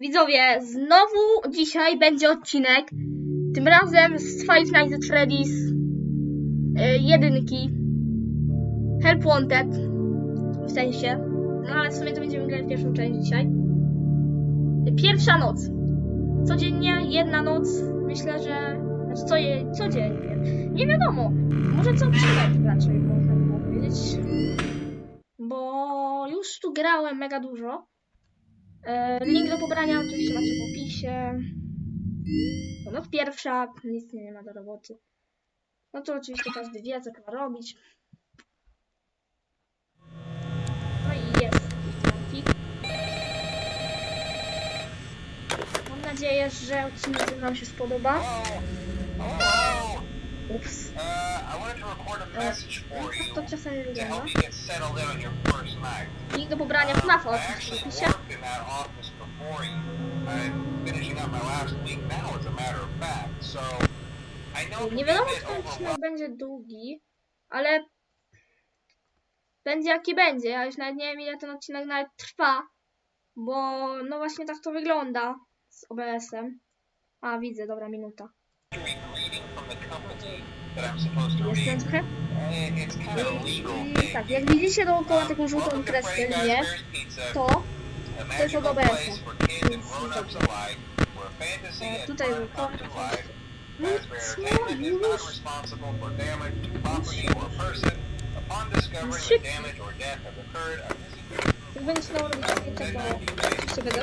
Widzowie, znowu dzisiaj będzie odcinek. Tym razem z Five Nights at Freddy's y, jedynki. Help Wanted. W sensie. No ale w sumie to będziemy grać pierwszą część dzisiaj. Pierwsza noc. Codziennie, jedna noc. Myślę, że. Znaczy co je, codziennie. Nie wiadomo. Może co odcinek raczej można powiedzieć. Bo już tu grałem mega dużo. E, Link do pobrania oczywiście macie w opisie. To Noc pierwsza, nic nie ma do roboty. No to oczywiście każdy wie, co trzeba robić. No i jest. Mam nadzieję, że odcinek Wam się spodoba. Hello. Ups. Uh, I wanted to record a message for Tak to czasami first night. Link do pobrania FNAF I oczywiście I Nie wiadomo, czy ten odcinek będzie długi, ale będzie jaki będzie. Ja już nawet nie wiem, ile ten odcinek nawet trwa, bo no właśnie tak to wygląda z OBS-em. A, widzę, dobra, minuta. A legal I tak, jak widzicie dookoła taką żółtą kreskę, Pizza, to to jest od OBS-a. E, tutaj był kontakt. No, jak się dało robić zdjęcia, to 90 days oczywiście będę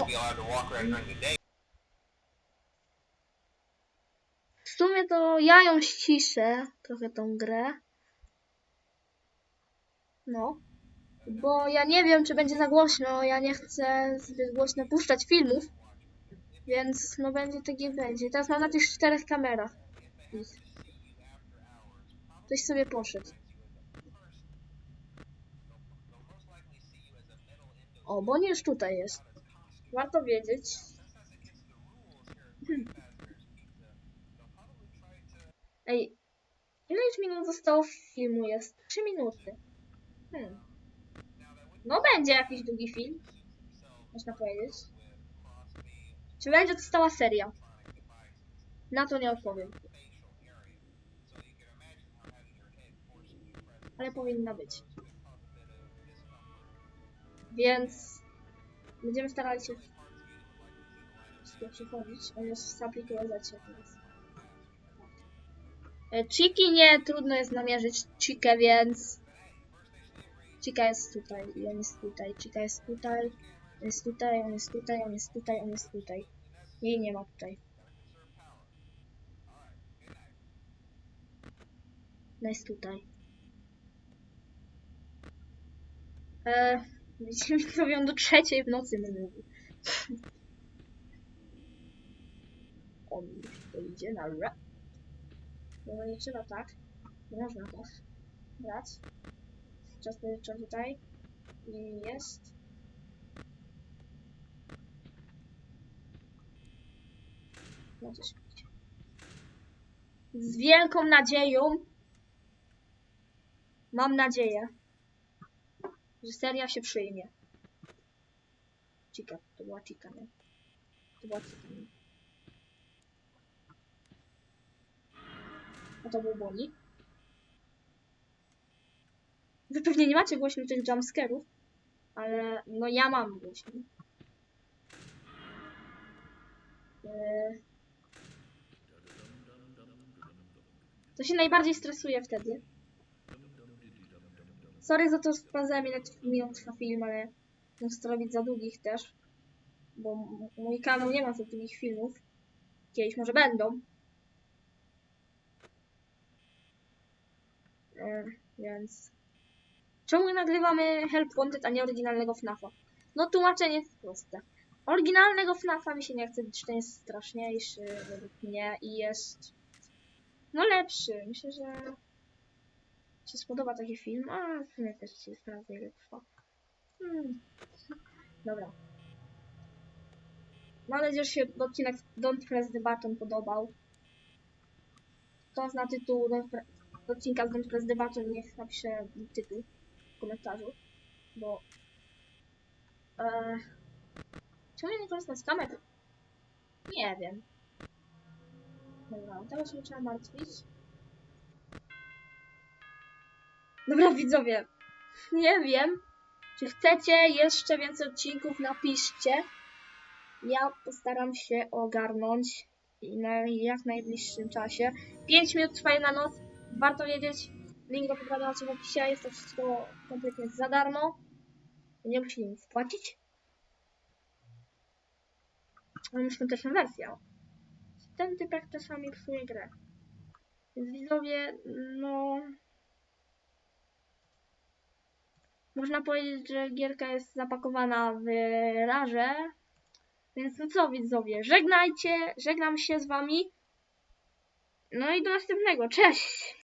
to be allowed to walk around during the day. w sumie to ja ją ściszę, trochę tą grę. No. Bo ja nie wiem, czy będzie za głośno, ja nie chcę zbyt głośno puszczać filmów. Więc no będzie tak jak będzie. Teraz mam na tych czterech kamerach. Ktoś sobie poszedł. O, bo nie już tutaj jest. Warto wiedzieć. Hmm. Ej, ile już minut zostało filmu jest? 3 minuty. Hmm. No będzie jakiś długi film. Można powiedzieć. Czy będzie to stała seria? Na to nie odpowiem. Ale powinna być. Więc będziemy starali się przychodzić. On jest w apliku lezecie teraz. E, Chiki nie, trudno jest namierzyć Chikę, więc Chica jest tutaj i on jest tutaj. Chica jest tutaj, on jest tutaj, on jest tutaj, on jest tutaj, on jest tutaj. Jej nie ma tutaj. Ona jest tutaj. E, ją do trzeciej w nocy my mówi. On już to idzie na rap. No nie trzeba tak. Nie można tak brać. Czas powietrza tutaj. I jest. No coś. Z wielką nadzieją. Mam nadzieję, że seria się przyjmie. Chica, to była Chica, nie? To była Chica, nie? A to był Bonnie. Wy pewnie nie macie głośno tych jumpscarów, ale no ja mam głośno. Eee... To się najbardziej stresuje wtedy. Sorry za to, że sprawdzałem ile minut film, ale Nie chcę robić za długich też, bo mój kanał nie ma za długich filmów. Kiedyś może będą. E, więc... Czemu nagrywamy Help Wanted, a nie oryginalnego FNAFa? No tłumaczenie jest proste. Oryginalnego FNAFa mi się nie chce, gdyż ten jest straszniejszy według mnie i jest no lepszy. Myślę, że się spodoba taki film, a w sumie też się sprawdza ile trwa. Hmm. Dobra. Mam nadzieję, że się odcinek Don't Press the Button podobał. Kto zna tytuł Pre- odcinka z Don't Press the Button, niech napisze tytuł w komentarzu, bo... E, czemu ja nie korzystam z kamer? Nie wiem. Dobra, teraz się trzeba martwić. Dobra, widzowie. Nie wiem, czy chcecie jeszcze więcej odcinków, napiszcie. Ja postaram się ogarnąć i na jak najbliższym czasie. 5 minut trwa jedna noc. Warto wiedzieć. Link do macie w opisie. Jest to wszystko kompletnie za darmo. Nie musicie nic płacić. Mam już świąteczną wersję. Ten typek czasami psuje grę. Więc widzowie, no... Można powiedzieć, że gierka jest zapakowana w raże. Więc no co widzowie, żegnajcie, żegnam się z wami. No i do następnego, cześć!